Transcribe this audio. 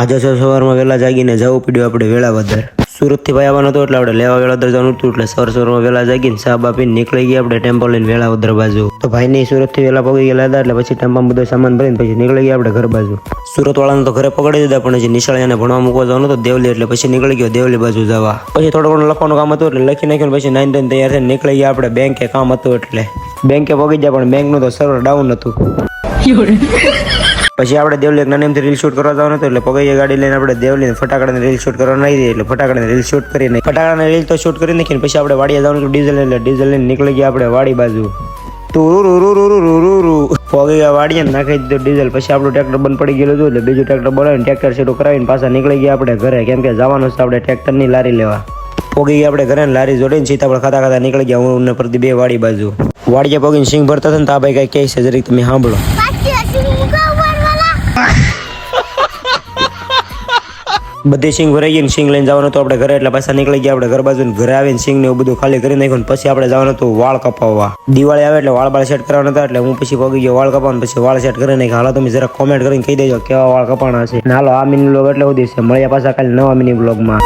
આજે સર સવારમાં વહેલા જાગીને જવું પડ્યું આપણે વેળા વધારે. સુરતથી ભાઈ આવવાનો હતો એટલે આપણે લેવા વેળાવદર જવાનું હતું એટલે સવાર સવારમાં વહેલા જાગીને સાબ આપીને નીકળી ગયા આપણે ટેમ્પો લઈને વેળાવદર બાજુ. તો ભાઈને સુરતથી વહેલા પગી ગયેલા હતા એટલે પછી ટેમ્પામાં બધો સામાન ભરીને પછી નીકળી ગયા આપણે ઘર બાજુ. સુરત વાળાને તો ઘરે પકડી દીધા પણ હજી નિશાળીને ભણવા મૂકવા જવાનું હતું દેવલી એટલે પછી નીકળી ગયો દેવલી બાજુ જવા. પછી થોડું ઘણું લખવાનું કામ હતું એટલે લખી નાખ્યું પછી નાઈન ટેન તૈયાર થઈને નીકળી ગયા આપણે બેંકે કામ હતું એટલે. બેંકે પગી ગયા પણ બેંકનું તો સર્વર ડાઉન હતું પછી આપણે દેવલી એક નાની રીલ શૂટ કરવા જવાનું હતું એટલે પગૈયા ગાડી લઈને આપણે દેવલીને ફટાકડાને રીલ શૂટ કરવા દઈએ એટલે ફટાકડાને રીલ શૂટ કરી ફટાકડાને રીલ તો શૂટ કરી નાખીને પછી આપણે વાડીએ જવાનું ડીઝલ એટલે ડીઝલ લઈને નીકળી ગયા આપણે વાડી બાજુ. પગૈયા વાડીએ નાખી દીધું ડીઝલ. પછી આપણું ટ્રેક્ટર બંધ પડી ગયેલું હતું એટલે બીજું ટ્રેક્ટર બોલાવીને ટ્રેક્ટર શરૂ કરાવીને પાછા નીકળી ગયા આપણે ઘરે. કેમ કે જવાનું છે આપણે ટ્રેક્ટરની લારી લેવા. પોગી આપણે ઘરે લારી જોડીને સીતાફળ ખાતા ખાતા નીકળી ગયા. હું ને પ્રતિ બે વાડી બાજુ. વાડીએ પોગીને સિંગ ભરતા હતા ને આ ભાઈ કઈ કહે છે, જરીક તમે સાંભળો. બધી સિંગ ભરાઈ ગઈ ને સિંગ લઈને જવાનું હતું. આપણે ઘરે એટલે પાછા નીકળી ગયા. આપણે ઘર બાજુ ઘરે આવીને સિંગ ને એવું બધું ખાલી કરી નાખ્યું પછી આપણે જવાનું હતું વાળ કપાવવા. દિવાળી આવે એટલે વાળ બાળ સેટ કરવાના હતા એટલે હું પછી પગી ગયો વાળ કપાવવાનું પછી વાળ સેટ કરી નાખ્યા. હાલો, તમે જરા કોમેન્ટ કરીને કહી દેજો કેવા વાળ કપાણા છે. હાલો, આ મિની બ્લોગ એટલે સુધી છે. મળ્યા પાછા કાલે નવા મિની બ્લોગમાં